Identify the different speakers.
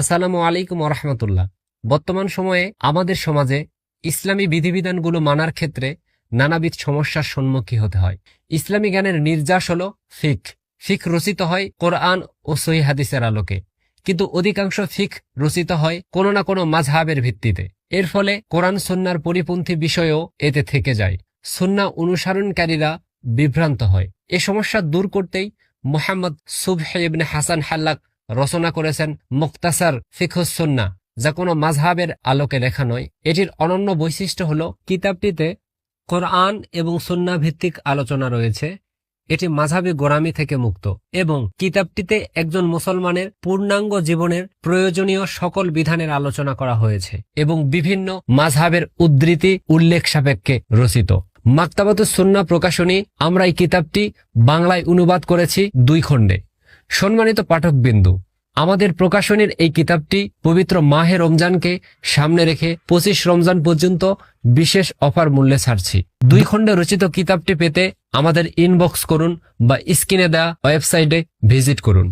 Speaker 1: আসসালামু আলাইকুম রহমতুল্লাহ। বর্তমান সময়ে আমাদের সমাজে ইসলামী বিধিবিধানগুলো মানার ক্ষেত্রে নানাবিধ সমস্যার সম্মুখীন হতে হয়। ইসলামী জ্ঞানের নির্যাস হল ফিক। ফিক রচিত হয় কোরআন ও সহি হাদিসের আলোকে। কিন্তু অধিকাংশ ফিক রচিত হয় কোনো না কোনো মাঝহাবের ভিত্তিতে। এর ফলে কোরআন সন্ন্যার পরিপন্থী বিষয়ও এতে থেকে যায়। সন্না অনুসরণকারীরা বিভ্রান্ত হয়। এ সমস্যা দূর করতেই মোহাম্মদ সুবহে ইবনে হাসান হাল্লাক রচনা করেছেন মুক্তাসার ফিখুসন্না যা কোনো মাঝহাবের আলোকে লেখা নয়। এটির অনন্য বৈশিষ্ট্য হল, কিতাবটিতে কোরআন এবং সন্না ভিত্তিক আলোচনা রয়েছে। এটি মাঝহাবি গোরামি থেকে মুক্ত এবং কিতাবটিতে একজন মুসলমানের পূর্ণাঙ্গ জীবনের প্রয়োজনীয় সকল বিধানের আলোচনা করা হয়েছে এবং বিভিন্ন মাঝহাবের উদ্ধৃতি উল্লেখ সাপেক্ষে রচিত। মাক্তাবাতুস সুন্না প্রকাশনী, আমরা এই কিতাবটি বাংলায় অনুবাদ করেছি দুই খণ্ডে। সম্মানিত পাঠকবিন্দু, আমাদের প্রকাশনীর এই কিতাবটি পবিত্র মাহে রমজানকে সামনে রেখে পঁচিশ রমজান পর্যন্ত বিশেষ অফার মূল্যে ছাড়ছি। দুই খণ্ডে রচিত কিতাবটি পেতে আমাদের ইনবক্স করুন বা স্ক্রিনে দেওয়া ওয়েবসাইটে ভিজিট করুন।